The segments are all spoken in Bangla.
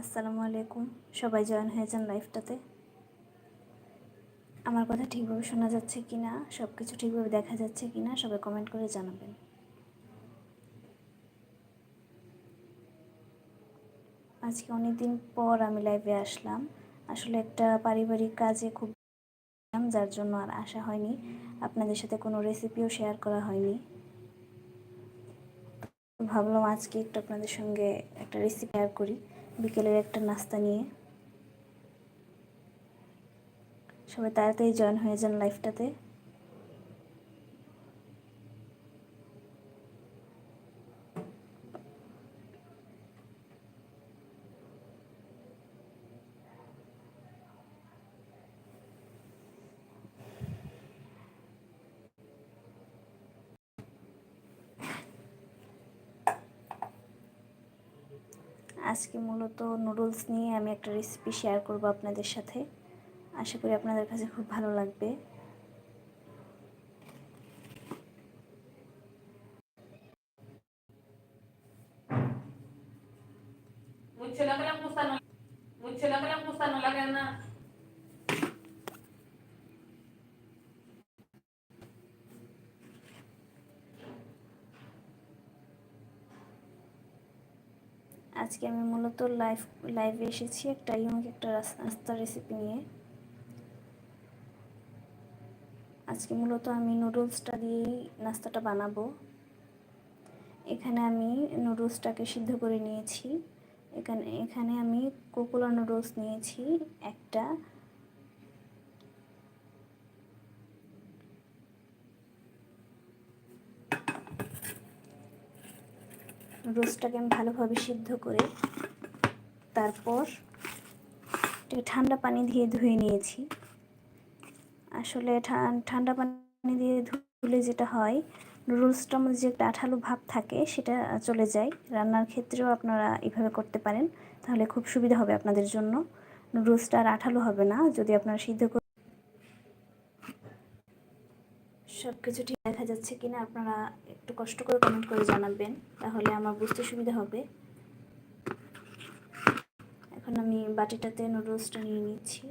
আসসালামু আলাইকুম। সবাই জয়েন হয়ে যান লাইফটাতে। আমার কথা ঠিকভাবে শোনা যাচ্ছে কি না সব কিছু ঠিকভাবে দেখা যাচ্ছে কি না সবাই কমেন্ট করে জানাবেন। আজকে অনেক দিন পর আমি লাইভে আসলাম। আসলে একটা পারিবারিক কাজে খুব যার জন্য আর আসা হয়নি। আপনাদের সাথে কোনো রেসিপিও শেয়ার করা হয়নি। ভাবলাম আজকে একটু আপনাদের সঙ্গে একটা রেসিপি শেয়ার করি। বিকেলের একটা নাস্তা নিয়ে। সবাই তাড়াতাড়ি জয়েন হয়ে যান লাইফটাতে আজকে মূলত নুডলস নিয়ে আমি একটা রেসিপি শেয়ার করব আপনাদের সাথে। আশা করি আপনাদের কাছে খুব ভালো লাগবে। আজকে আমি মূলত লাইভ লাইভে এসেছি একটা ইউনিক একটা নাস্তা রেসিপি নিয়ে। আজকে মূলত আমি নুডলসটা দিয়েই নাস্তাটা বানাবো। এখানে আমি নুডলসটাকে সিদ্ধ করে নিয়েছি। এখানে এখানে আমি কোকোলা নুডলস নিয়েছি একটা। রোস্টটাকে আমি ভালোভাবে সিদ্ধ করে তারপর এটাকে ঠান্ডা পানি দিয়ে ধুয়ে নিয়েছি। আসলে ঠান্ডা পানি দিয়ে ধুলে যেটা হয় নুডলসটার মধ্যে যে একটা আঠালো ভাব থাকে সেটা চলে যায়। রান্নার ক্ষেত্রেও আপনারা এভাবে করতে পারেন, তাহলে খুব সুবিধা হবে আপনাদের জন্য। নুডলসটা আর আঠালো হবে না, যদি আপনারা সিদ্ধ করে সব কিছু ঠিক যাচ্ছে কি না আপনারা একটু কষ্ট করে কমেন্ট করে জানাবেন, তাহলে আমার বুঝতে সুবিধা হবে। এখন আমি বাটিটাতে নুডলসটা নিয়ে নিচ্ছি।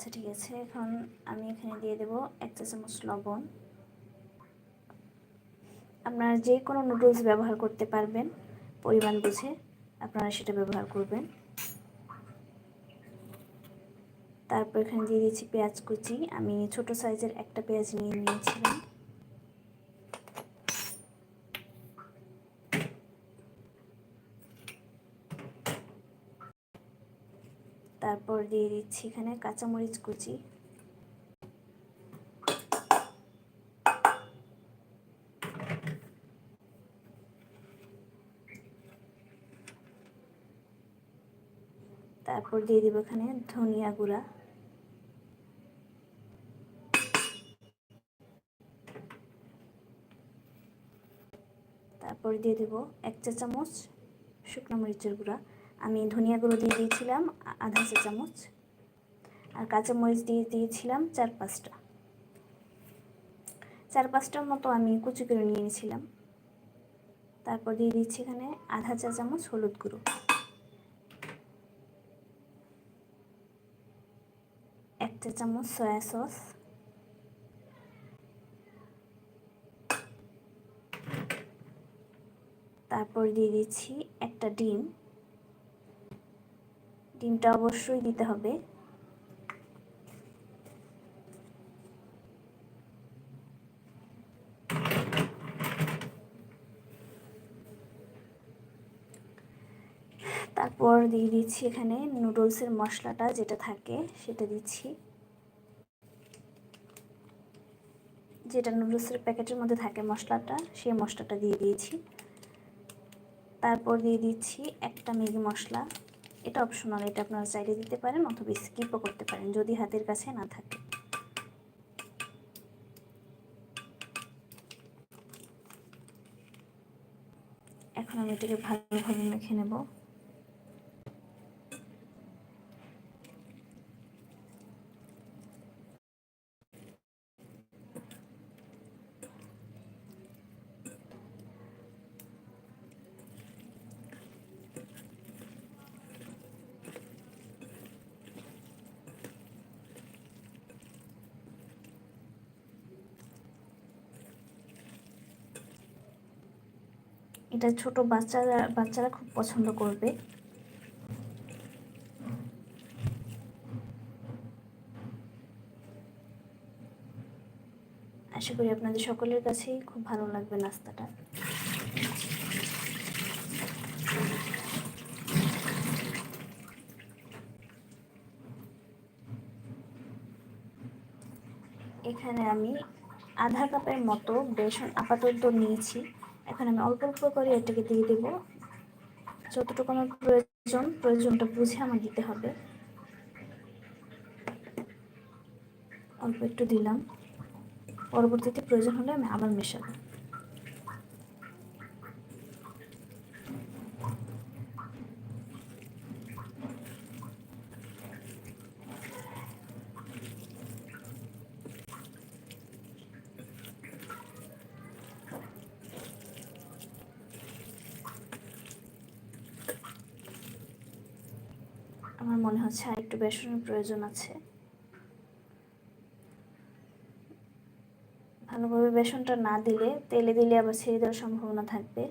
আচ্ছা ঠিক আছে। এখন আমি এখানে দিয়ে দেব এক চা চামচ লবণ। আপনারা যে কোনো নুডলস ব্যবহার করতে পারবেন, পরিমাণ বুঝে আপনারা সেটা ব্যবহার করবেন। তারপর এখানে দিয়ে দিয়েছি পেঁয়াজ কুচি। আমি ছোট সাইজের একটা পেঁয়াজ নিয়ে নিয়েছিলাম। তারপর দিয়ে দিচ্ছি এখানে কাঁচামরিচ কুচি। তারপর দিয়ে দিব এখানে ধনিয়া গুঁড়া। তারপর দিয়ে দেব এক চা চামচ শুকনো মরিচের গুঁড়া। আমি ধনিয়া গুঁড়ো দিয়ে দিয়েছিলাম আধা চা চামচ। আর কাঁচামরিচ দিয়ে দিয়েছিলাম চার পাঁচটা। চার পাঁচটার মতো আমি কুচি করে নিয়ে নিয়েছিলাম। তারপর দিয়ে দিচ্ছি এখানে আধা চা চামচ হলুদ গুঁড়ো। এক চা চামচ সয়া সস। তারপর দিয়ে দিচ্ছি একটা ডিম। ডিমটা অবশ্যই দিতে হবে। তারপর দিয়ে দিচ্ছি এখানে নুডলসের মশলাটা যেটা থাকে, সেটা দিচ্ছি। যেটা নুডলসের প্যাকেটের মধ্যে থাকে মশলাটা, সেই মশলাটা দিয়ে দিয়েছি। তারপর দিয়ে দিচ্ছি একটা ম্যাগি মশলা। এটা অপশনাল এটা আপনারা চাইলে দিতে পারেন অথবা স্কিপও করতে পারেন, যদি হাতের কাছে না থাকে। এখন আমি এটাকে ভালোভাবে মেখে নেব। এটা ছোট বাচ্চারা বাচ্চারা খুব পছন্দ করবে। আশা করি আপনাদের সকলের কাছেই খুব ভালো লাগবে নাস্তাটা। এখানে আমি আধা কাপের মতো বেসন আপাতত নিয়েছি। এখন আমি অল্প অল্প করে এটাকে দিয়ে দেব। যতটুকু আমার প্রয়োজন, প্রয়োজনটা বুঝে আমার দিতে হবে। অল্প একটু দিলাম। পরবর্তীতে প্রয়োজন হলে আমি আবার মেশাবো আমার মনে হচ্ছে আর একটু বেসনের প্রয়োজন আছে। ভালোভাবে বেসনটা না দিলে, তেলে দিলে আবার ছেড়ে দেওয়ার সম্ভাবনা থাকবে।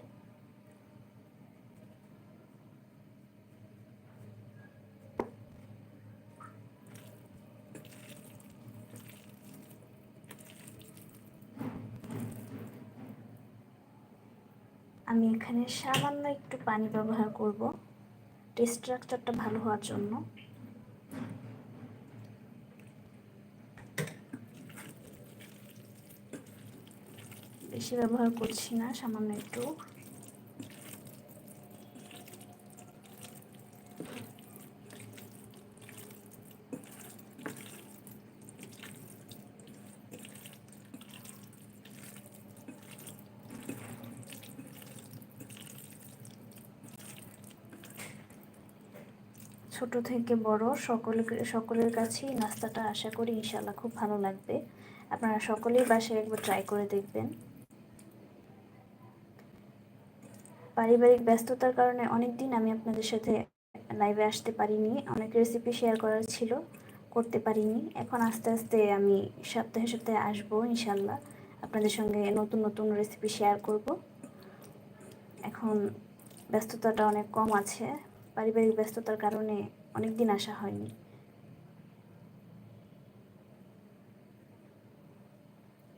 আমি এখানে সামান্য একটু পানি ব্যবহার করব। স্ট্রাকচারটা ভালো হওয়ার জন্য। বেশি ব্যবহার করছি না সামান্য একটু। ছোট থেকে বড় সকল সকলের কাছেই নাস্তাটা আশা করি ইনশাল্লাহ খুব ভালো লাগবে। আপনারা সকলেই বাসায় একবার ট্রাই করে দেখবেন। পারিবারিক ব্যস্ততার কারণে অনেক দিন আমি আপনাদের সাথে লাইভে আসতে পারিনি। অনেক রেসিপি শেয়ার করার ছিল, করতে পারিনি। এখন আস্তে আস্তে আমি সপ্তাহে সপ্তাহে আসব ইনশাল্লাহ আপনাদের সঙ্গে নতুন নতুন রেসিপি শেয়ার করব। এখন ব্যস্ততাটা অনেক কম আছে। পারিবারিক ব্যস্ততার কারণে অনেক দিন আসা হয়নি।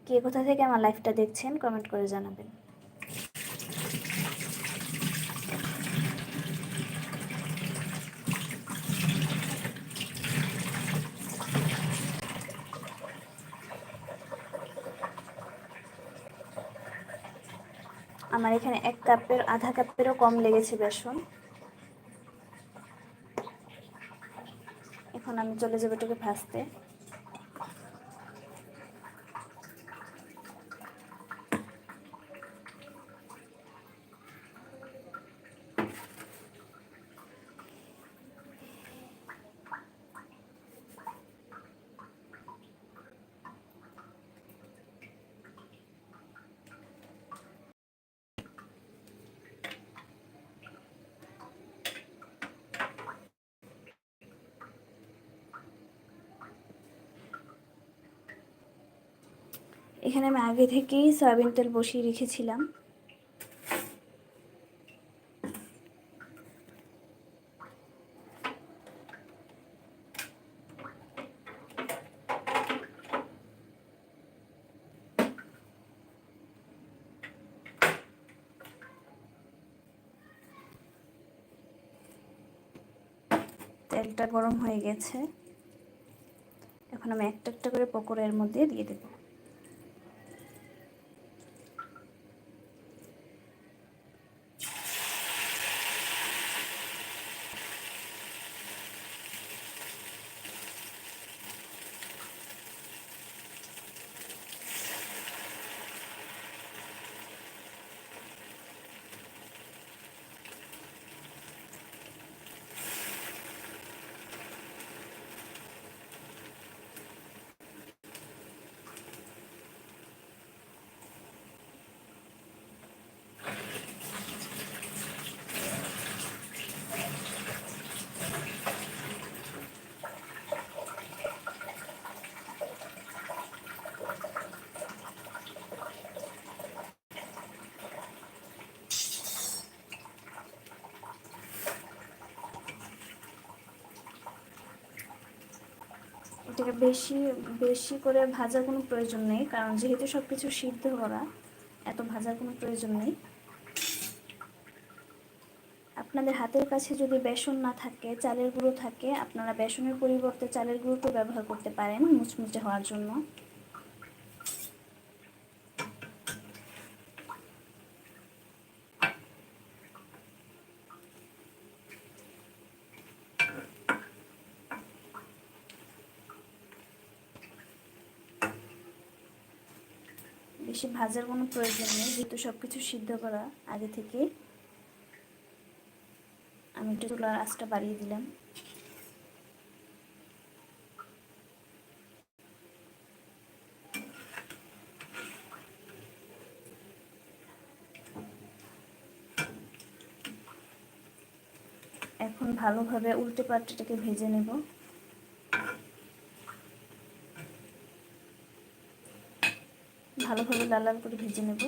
কে কোথা থেকে আমার লাইফটা দেখছেন কমেন্ট করে জানাবেন। আমার এখানে এক কাপের, আধা কাপেরও কম লেগেছে বেসন। এখন আমি চলে যাব এটাকে ভাজতে। এখানে আমি আগে থেকেই সয়াবিন তেল বসিয়ে রেখেছিলাম। তেলটা গরম হয়ে গেছে। এখন আমি একটা একটা করে পকোড়ার মধ্যে দিয়ে দেবো। এটাকে বেশি বেশি করে ভাজার কোনো প্রয়োজন নেই, কারণ যেহেতু সব কিছু সিদ্ধ করা, এত ভাজার কোনো প্রয়োজন নেই। আপনাদের হাতের কাছে যদি বেসন না থাকে, চালের গুঁড়ো থাকে, আপনারা বেসনের পরিবর্তে চালের গুঁড়োটা ব্যবহার করতে পারেন মুচমুচে হওয়ার জন্য। বেশি ভাজার কোনো প্রয়োজন নেই, যেহেতু সব কিছু সিদ্ধ করা আগে থেকে আমি একটু চুলার আঁচটা বাড়িয়ে দিলাম। এখন ভালোভাবে উল্টে পাল্টেটাকে ভেজে নেব। ভালোভাবে লাল লাল করে ভেজে নেব।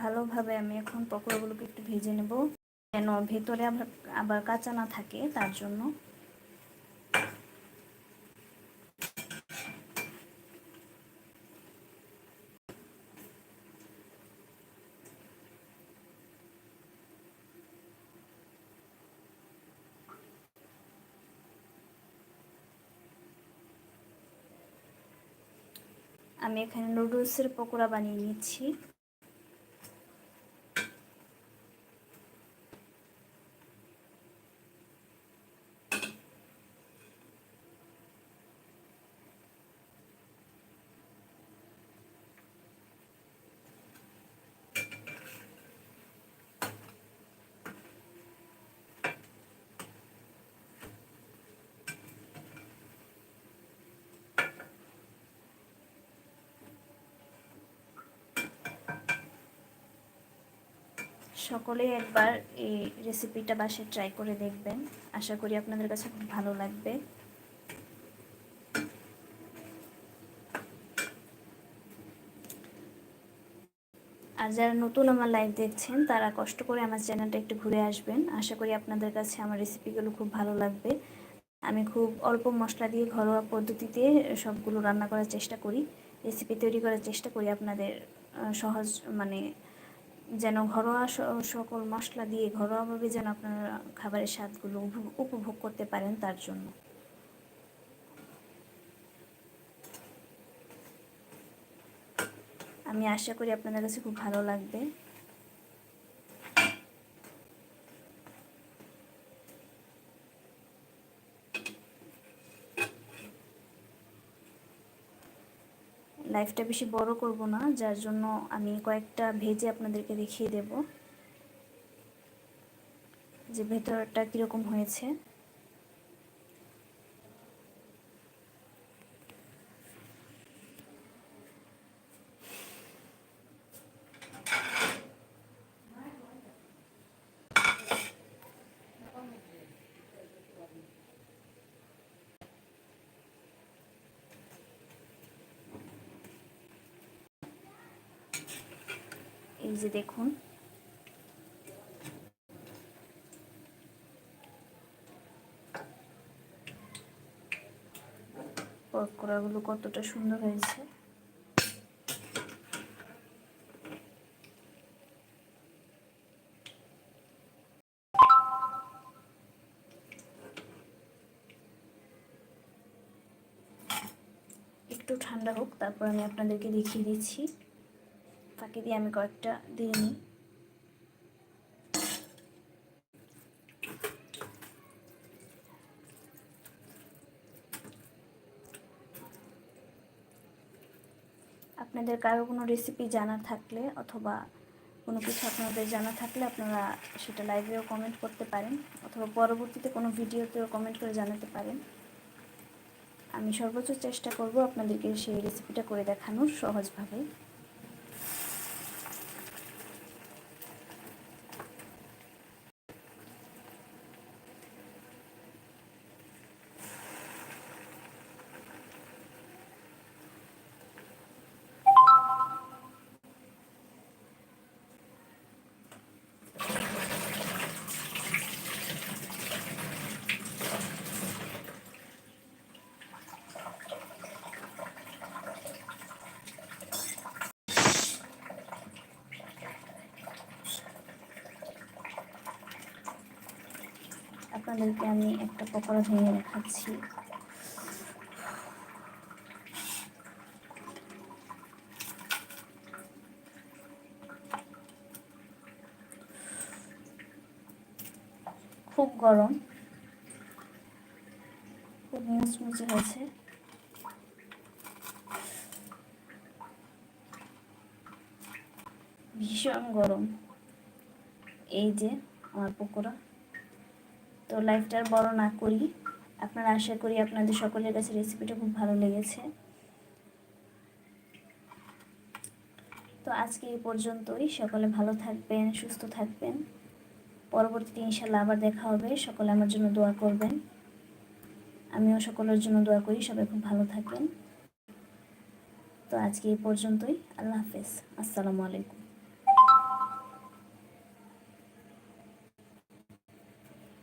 ভালোভাবে আমি এখন পকোড়াগুলোকে একটু ভেজে নেব। যেন ভেতরে আবার আবার কাঁচা না থাকে তার জন্য। আমি এখানে নুডলসের পকোড়া বানিয়ে নিচ্ছি। সকলে একবার এই রেসিপিটা বাসে ট্রাই করে দেখবেন। আশা করি আপনাদের কাছে খুব ভালো লাগবে। আর যারা নতুন আমার লাইভ দেখছেন, তারা কষ্ট করে আমার চ্যানেলটা একটু ঘুরে আসবেন। আশা করি আপনাদের কাছে আমার রেসিপিগুলো খুব ভালো লাগবে। আমি খুব অল্প মশলা দিয়ে ঘরোয়া পদ্ধতিতে সবগুলো রান্না করার চেষ্টা করি। রেসিপি তৈরি করার চেষ্টা করি আপনাদের সহজ মানে যেন ঘরোয়া সকল মশলা দিয়ে ঘরোয়াভাবে যেন আপনারা খাবারের স্বাদগুলো উপভোগ করতে পারেন তার জন্য। আমি আশা করি আপনাদের কাছে খুব ভালো লাগবে। লাইফটা বেশি বড় করব না, যার জন্য আমি কয়েকটা ভেজে আপনাদেরকে দেখিয়ে দেব। যে ভেতরটা কীরকম হয়েছে। এই যে দেখুন। পকোড়াগুলো কতটা সুন্দর হয়েছে। একটু ঠান্ডা হোক, তারপর আমি আপনাদেরকে দেখিয়ে দিচ্ছি। ফাঁকি দিয়ে আমি কয়েকটা দিয়ে নিই। আপনাদের কারও কোনো রেসিপি জানা থাকলে অথবা কোনো কিছু আপনাদের জানা থাকলে আপনারা সেটা লাইভেও কমেন্ট করতে পারেন অথবা পরবর্তীতে কোনো ভিডিওতেও কমেন্ট করে জানাতে পারেন। আমি সর্বোচ্চ চেষ্টা করব আপনাদেরকে সেই রেসিপিটা করে দেখানোর সহজভাবে। আপনাদেরকে আমি একটা পকোড়া ভেঙে দেখাচ্ছি। খুব গরম। খুব মুচমুচে হয়েছে। ভীষণ গরম। এই যে আমার পকোড়া। তো লাইফটা আর বড় না করি। আপনারা আশা করি আপনাদের সকলের কাছে রেসিপিটা খুব ভালো লেগেছে। তো আজকে এই পর্যন্তই। সকলে ভালো থাকবেন, সুস্থ থাকবেন। পরবর্তীতে ইনশাল্লাহ আবার দেখা হবে। সকলে আমার জন্য দোয়া করবেন। আমিও সকলের জন্য দোয়া করি। সবাই খুব ভালো থাকবেন তো আজকে এই পর্যন্তই। আল্লাহ হাফেজ। আসসালামু আলাইকুম।